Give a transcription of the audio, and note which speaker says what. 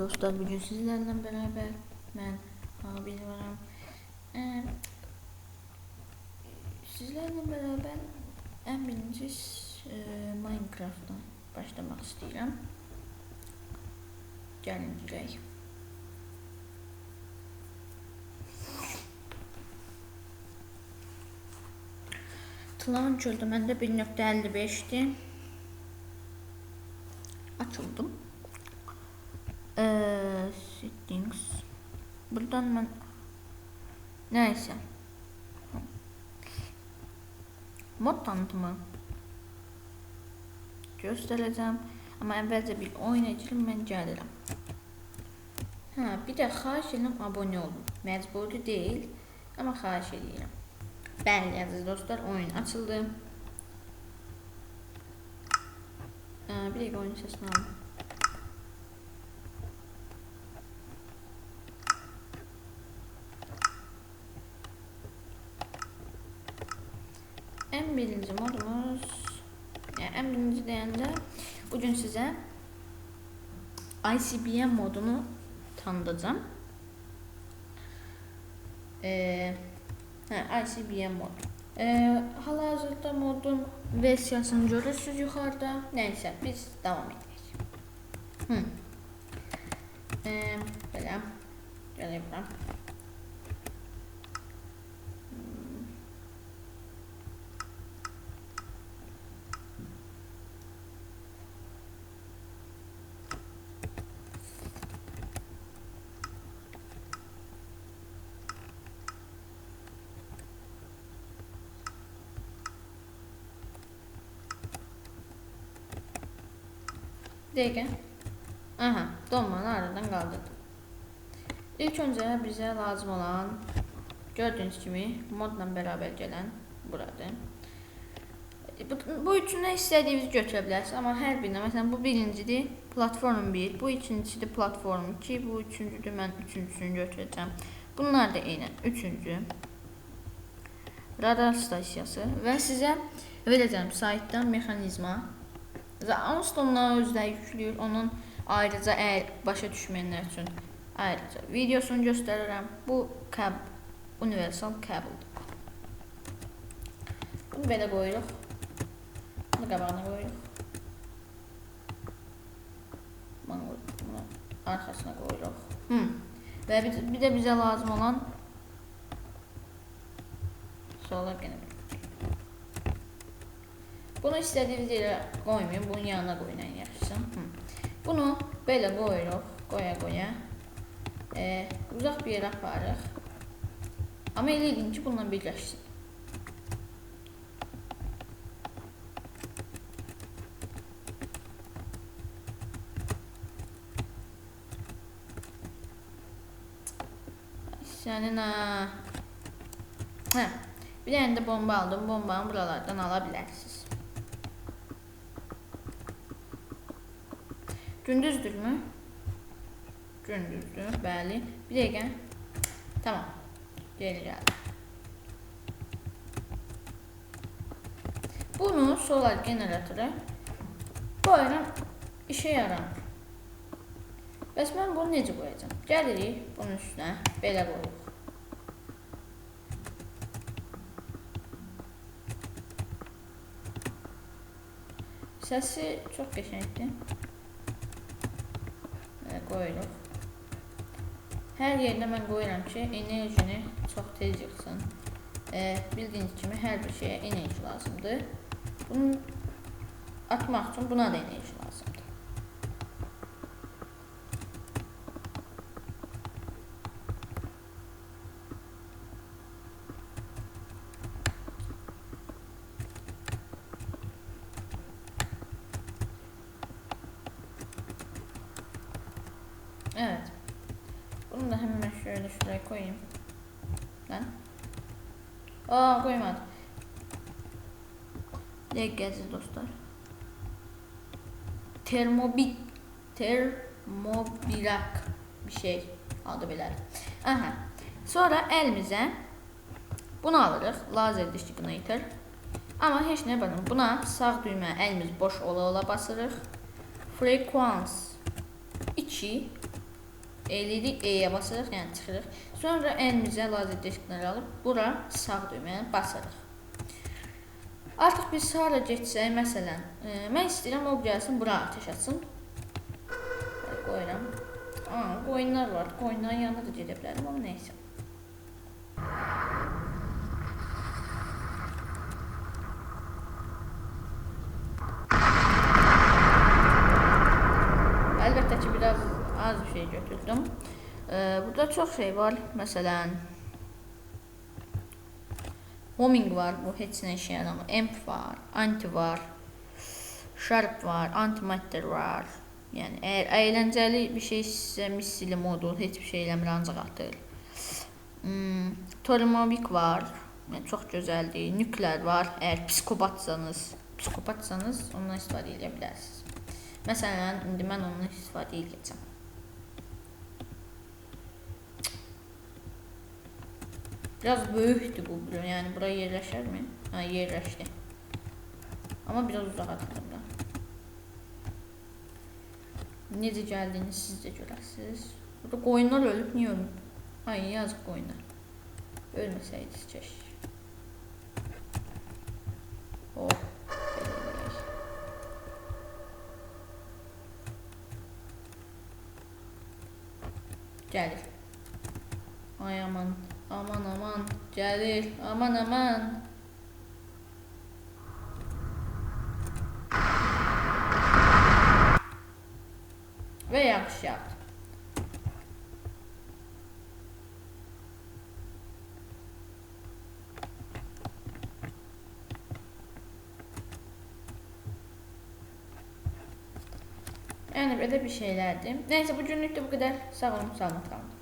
Speaker 1: Dostlar bugün sizlerle beraber ben abi varım. Ee, sizlerle beraber en birinci e, Minecraft'ta başlamak istiyorum. Gelin girək. Tılağın çöldü. Məndə 1.55'ti. Açıldım. settings. Buradan ben neyse. Mod tanıtımı göstərəcəm. Amma əvvəlcə bir oyuna girim, mən gəlirəm. Hə, bir də xahiş edirəm abunə olun. Məcburi deyil, amma xahiş edirəm. Bəli, əziz dostlar, oyun açıldı. Hə, bir dəqiqə oyunun səsini alın. En birinci modumuz yani en birinci deyəndə bu gün sizə ICBM modunu tanıdacağım. Ee, ICBM mod. Ee, hal-hazırda modun versiyasını görürsüz yuxarıda. Nəysə, biz davam edək. Hı. Ee, belə bilirəm. Dəqiqə. Aha, donmanı aradan qaldırdım. İlk öncə bizə lazım olan gördüyünüz kimi modla bərabər gələn buradır. Bu, bu üçündən istədiyinizi götürə bilərsiniz, amma hər birinə, məsələn bu birincidir, platform 1, bu ikincisidir, platform 2, bu üçüncüdür, mən üçüncüsünü götürəcəm. Bunlar da eynən üçüncü. Radar stansiyası və sizə verəcəm saytdan mexanizma Armstrong'la özdə yükləyir. Onun ayrıca əgər başa düşməyənlər üçün ayrıca videosunu göstərirəm. Bu kəb universal kabeldir. Bunu belə qoyuruq. Bunu qabağına qoyuruq. Bunu, arxasına qoyuruq. Hı. Və bir, bir də bizə lazım olan solar genel bunu istediğiniz yere koymayın. Bunun yanına koyun en yaxşısı. Bunu belə qoyuruq. Qoya qoya. Ee, uzaq bir yerə aparırıq. Amma elə edin ki, bununla birləşsin. Sənin ha. Hə. Bir dənə də bomba aldım. Bombanı buralardan ala bilərsiniz. Gündüzdür mü? Gündüzdür, bəli. Bir dəqiqə. Tamam. Geri gəldi. Bunu solar generatoru qoyuram işə yaramır. Bəs mən bunu necə qoyacağam? Gəlirik bunun üstünə belə qoyuruq. Səsi çox qəşəngdir. Qoyuruq. Hər yerdə mən qoyuram ki, enerjini çox tez yığsın. E, bildiyiniz kimi hər bir şeyə enerji lazımdır. Bunu atmaq üçün buna da enerji Evet. Bunu da hemen şöyle şuraya koyayım. Lan. Aa koymadım. Dikkatsiz dostlar. Termobik termobilak bir şey adı belə. Aha. Sonra elimizə bunu alırıq. Lazer disk igniter. Amma heç nə bilmirəm. Buna sağ düymə əlimiz boş ola ola basırıq. Frequency 2 Eyləyirik, E'yə basırıq, yəni çıxırıq. Sonra əlimizə lazer diskləri alıb bura sağ düyməni basırıq. Artıq biz hara getsək, məsələn, e, mən istəyirəm o gəlsin bura atəş atsın. Qoyuram. Aa, qoyunlar var. Qoyunların yanına da gedə bilərəm, amma nəysə. Az bir şey götürdüm. Ee, burada çox şey var. Məsələn, homing var, bu heç nə işə yaramır. Emp var, anti var, sharp var, antimatter var. Yəni əgər əyləncəli bir şey sizə misli modul heç bir şey eləmir, ancaq atır. Hmm, Torimobik var. Yəni çox gözəldir. Nüklər var. Əgər psikopatsanız, psikopatsanız ondan istifadə edə bilərsiniz. Məsələn, indi mən ondan istifadə edəcəm. Biraz böyükdür bu bura. Yəni bura yerləşərmi? Hə, yerləşdi. Amma biraz uzağa atdım da. Necə gəldiyini siz də görəsiniz. Burada qoyunlar ölüb, niyə ölüb? Ay, yazıq qoyunlar. Ölməsəydi keş. Oh. Gəlir. Ay aman, aman aman, gəlir. Aman aman. Və yağış yağdı. Yəni belə bir şeylərdir. Nəysə bu günlük də bu qədər. Sağ olun, salamat qalın.